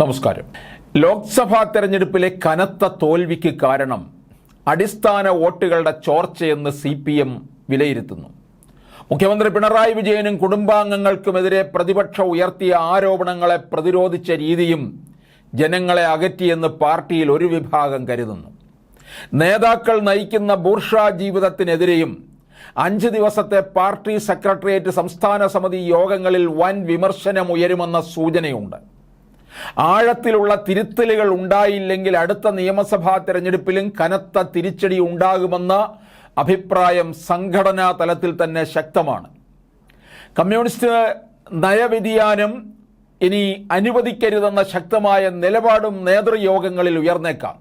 നമസ്കാരം. ലോക്സഭാ തെരഞ്ഞെടുപ്പിലെ കനത്ത തോൽവിക്ക് കാരണം അടിസ്ഥാന വോട്ടുകളുടെ ചോർച്ചയെന്ന് സി പി എം വിലയിരുത്തുന്നു. മുഖ്യമന്ത്രി പിണറായി വിജയനും കുടുംബാംഗങ്ങൾക്കുമെതിരെ പ്രതിപക്ഷം ഉയർത്തിയ ആരോപണങ്ങളെ പ്രതിരോധിച്ച രീതിയും ജനങ്ങളെ അകറ്റിയെന്ന് പാർട്ടിയിൽ ഒരു വിഭാഗം കരുതുന്നു. നേതാക്കൾ നയിക്കുന്ന ബൂർഷാ ജീവിതത്തിനെതിരെയും അഞ്ച് ദിവസത്തെ പാർട്ടി സെക്രട്ടേറിയറ്റ് സംസ്ഥാന സമിതി യോഗങ്ങളിൽ വൻ വിമർശനം ഉയരുമെന്ന സൂചനയുണ്ട്. ആഴത്തിലുള്ള തിരുത്തലുകൾ ഉണ്ടായില്ലെങ്കിൽ അടുത്ത നിയമസഭാ തെരഞ്ഞെടുപ്പിലും കനത്ത തിരിച്ചടി ഉണ്ടാകുമെന്ന അഭിപ്രായം സംഘടനാ തലത്തിൽ തന്നെ ശക്തമാണ്. കമ്മ്യൂണിസ്റ്റ് നയവ്യതിയാനം ഇനി അനുവദിക്കരുതെന്ന ശക്തമായ നിലപാടും നേതൃയോഗങ്ങളിൽ ഉയർന്നേക്കാം.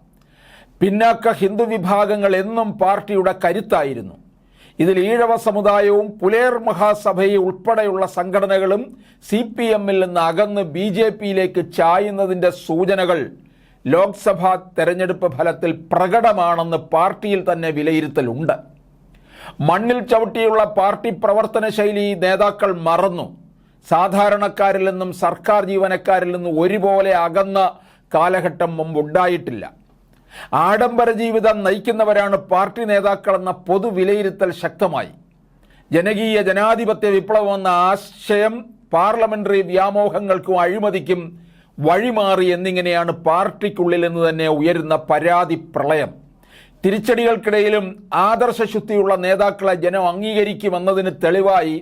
പിന്നാക്ക ഹിന്ദു വിഭാഗങ്ങൾ എന്നും പാർട്ടിയുടെ കരുത്തായിരുന്നു. ഇതിൽ ഈഴവ സമുദായവും പുലേർ മഹാസഭയും ഉൾപ്പെടെയുള്ള സംഘടനകളും സി പി എമ്മിൽ നിന്ന് അകന്ന് ബി ജെ പിയിലേക്ക് ചായുന്നതിന്റെ സൂചനകൾ ലോക്സഭാ തെരഞ്ഞെടുപ്പ് ഫലത്തിൽ പ്രകടമാണെന്ന് പാർട്ടിയിൽ തന്നെ വിലയിരുത്തലുണ്ട്. മണ്ണിൽ ചവിട്ടിയുള്ള പാർട്ടി പ്രവർത്തന ശൈലി നേതാക്കൾ മറന്നു. സാധാരണക്കാരിൽ നിന്നും സർക്കാർ ജീവനക്കാരിൽ നിന്നും ഒരുപോലെ അകന്ന കാലഘട്ടം മുമ്പുണ്ടായിട്ടില്ല ആഡംബര ജീവിതം നയിക്കുന്നവരാണ് പാർട്ടി നേതാക്കളെന്ന പൊതുവിലയിരുത്തൽ ശക്തമായി. ജനകീയ ജനാധിപത്യ വിപ്ലവമെന്ന ആശയം പാർലമെന്ററി വ്യാമോഹങ്ങൾക്കും അഴിമതിക്കും വഴിമാറി എന്നിങ്ങനെയാണ് പാർട്ടിക്കുള്ളിൽ നിന്ന് തന്നെ ഉയരുന്ന പരാതി പ്രളയം. തിരിച്ചടികൾക്കിടയിലും ആദർശശുദ്ധിയുള്ള നേതാക്കളെ ജനം അംഗീകരിക്കുമെന്നതിന് തെളിവായി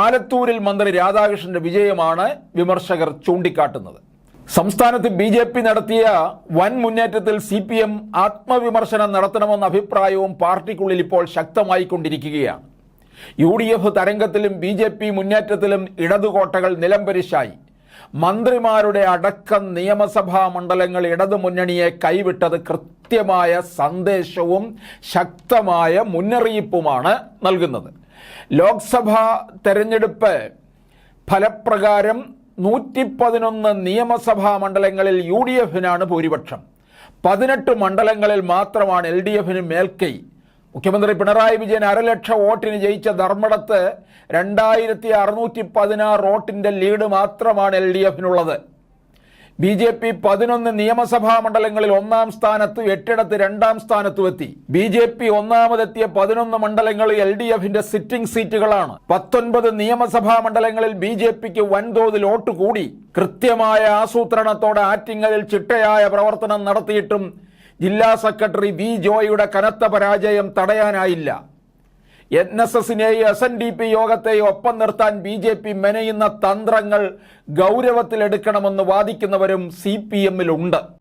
ആലത്തൂരിൽ മന്ത്രി രാധാകൃഷ്ണന്റെ വിജയമാണ് വിമർശകർ ചൂണ്ടിക്കാട്ടുന്നത്. സംസ്ഥാനത്ത് ബി ജെ പി നടത്തിയ വൻ മുന്നേറ്റത്തിൽ സി പി എം ആത്മവിമർശനം നടത്തണമെന്ന അഭിപ്രായവും പാർട്ടിക്കുള്ളിൽ ഇപ്പോൾ ശക്തമായിക്കൊണ്ടിരിക്കുകയാണ്. യു ഡി എഫ് തരംഗത്തിലും ബി ജെ പി മുന്നേറ്റത്തിലും ഇടതുകോട്ടകൾ നിലംപരിശായി. മന്ത്രിമാരുടെ അടക്കം നിയമസഭാ മണ്ഡലങ്ങൾ ഇടതു മുന്നണിയെ കൈവിട്ടത് കൃത്യമായ സന്ദേശവും ശക്തമായ മുന്നറിയിപ്പുമാണ് നൽകുന്നത്. ലോക്സഭാ തെരഞ്ഞെടുപ്പ് ഫലപ്രകാരം നൂറ്റി പതിനൊന്ന് നിയമസഭാ മണ്ഡലങ്ങളിൽ യു ഡി എഫിനാണ് ഭൂരിപക്ഷം. പതിനെട്ട് മണ്ഡലങ്ങളിൽ മാത്രമാണ് എൽ ഡി എഫിന് മേൽക്കൈ. മുഖ്യമന്ത്രി പിണറായി വിജയൻ അരലക്ഷം വോട്ടിന് ജയിച്ച ധർമ്മടത്ത് രണ്ടായിരത്തി അറുന്നൂറ്റി പതിനാറ് വോട്ടിന്റെ ലീഡ് മാത്രമാണ് എൽ ഡി എഫിനുള്ളത് ബി ജെ പി പതിനൊന്ന് നിയമസഭാ മണ്ഡലങ്ങളിൽ ഒന്നാം സ്ഥാനത്ത് എട്ടിടത്ത് രണ്ടാം സ്ഥാനത്തും എത്തി. ബി ജെ പി ഒന്നാമതെത്തിയ പതിനൊന്ന് മണ്ഡലങ്ങൾ എൽ ഡി എഫിന്റെ സിറ്റിംഗ് സീറ്റുകളാണ്. പത്തൊൻപത് നിയമസഭാ മണ്ഡലങ്ങളിൽ ബി ജെ പിക്ക് വൻതോതിൽ വോട്ട് കൂടി. കൃത്യമായ ആസൂത്രണത്തോടെ ആറ്റിങ്ങലിൽ ചിട്ടയായ പ്രവർത്തനം നടത്തിയിട്ടും ജില്ലാ സെക്രട്ടറി വി ജോയിയുടെ കനത്ത പരാജയം തടയാനായില്ല. എൻ എസ് എസിനെയോ എസ് എൻ ഡി പി യോഗത്തെയോ ഒപ്പം നിർത്താൻ ബി ജെ പി മെനയുന്ന തന്ത്രങ്ങൾ ഗൗരവത്തിലെടുക്കണമെന്ന് വാദിക്കുന്നവരും സി പി എമ്മിലുണ്ട്.